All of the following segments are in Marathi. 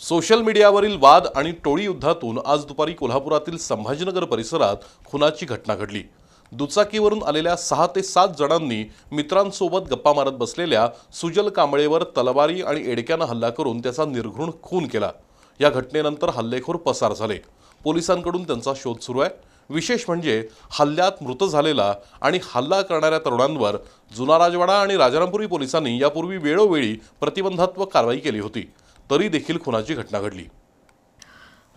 सोशल मीडियावरील वाद आणि टोळी युद्धातून आज दुपारी कोल्हापुरातील संभाजीनगर परिसरात खुनाची घटना घडली. दुचाकीवरून आलेल्या सहा ते सात जणांनी मित्रांसोबत गप्पा मारत बसलेल्या सुजल कांबळेवर तलवारी आणि एडक्यानं हल्ला करून त्याचा निर्घृण खून केला. या घटनेनंतर हल्लेखोर पसार झाले. पोलिसांकडून त्यांचा शोध सुरू आहे. विशेष म्हणजे हल्ल्यात मृत झालेला आणि हल्ला करणाऱ्या तरुणांवर जुना राजवाडा आणि राजारामपुरी पोलिसांनी यापूर्वी वेळोवेळी प्रतिबंधात्मक कारवाई केली होती. तरी देखील खुनाची घटना घडली.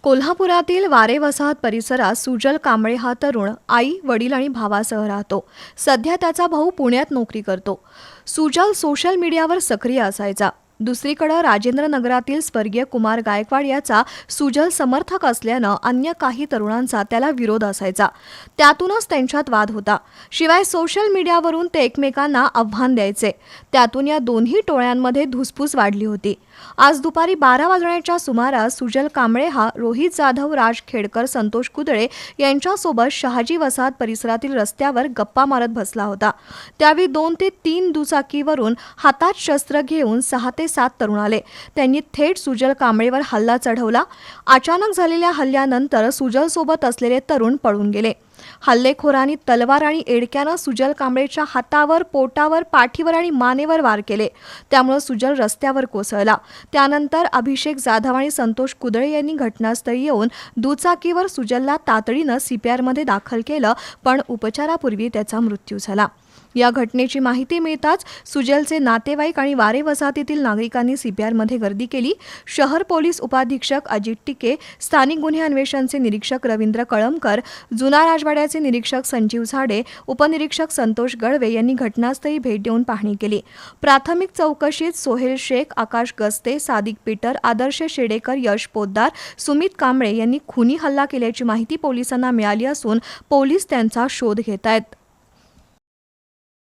कोल्हापुरातील वारे वसाहत परिसरात सुजल कांबळे हा तरुण आई वडील आणि भावासह राहतो. सध्या त्याचा भाऊ पुण्यात नोकरी करतो. सुजल सोशल मीडियावर सक्रिय असायचा. दुसरीकडे राजेंद्र नगरातील स्वर्गीय कुमार गायकवाड याचा सुजल समर्थक असल्यानं अन्य काही तरुणांचा त्याला विरोध असायचा. त्यातूनच त्यांच्यात वाद होता. शिवाय सोशल मीडियावरून ते एकमेकांना आव्हान द्यायचे. त्यातून या दोन्ही टोळ्यांमध्ये धुसफूस वाढली होती. आज दुपारी बारा वाजण्याच्या सुमारास सुजल कांबळे हा रोहित जाधव राज खेडकर संतोष कुदळे यांच्यासोबत शहाजी वसाहत परिसरातील रस्त्यावर गप्पा मारत बसला होता. त्यावेळी दोन ते तीन दुचाकीवरून हातात शस्त्र घेऊन सहा ते सात तरुण आले. त्यांनी थेट सुजल कांबळेवर हल्ला चढवला. अचानक झालेल्या हल्ल्यानंतर सुजलसोबत असलेले तरुण पळून गेले. हल्लेखोरांनी तलवार आणि एडक्यानं सुजल कांबळेच्या हातावर पोटावर पाठीवर आणि मानेवर वार केले. त्यामुळे सुजल रस्त्यावर कोसळला. त्यानंतर अभिषेक जाधव आणि संतोष कुदळे यांनी घटनास्थळी येऊन दुचाकीवर सुजलला तातडीनं सीपीआरमध्ये दाखल केलं पण उपचारापूर्वी त्याचा मृत्यू झाला. या घटनेची माहिती मिळताच सुजलचे नातेवाईक आणि वारे वसाहतीतील नागरिकांनी सीपीआरमध्ये गर्दी केली. शहर पोलीस उपाधीक्षक अजित टिके स्थानिक गुन्हे अन्वेषणचे निरीक्षक रवींद्र कळमकर जुना राजवाड्याचे निरीक्षक संजीव झाडे उपनिरीक्षक संतोष गळवे यांनी घटनास्थळी भेट देऊन पाहणी केली. प्राथमिक चौकशीत सोहेल शेख आकाश गस्ते सादिक पीटर आदर्श शेडेकर यश पोद्दार सुमित कांबळे यांनी खुनी हल्ला केल्याची माहिती पोलिसांना मिळाली असून पोलीस त्यांचा शोध घेत आहेत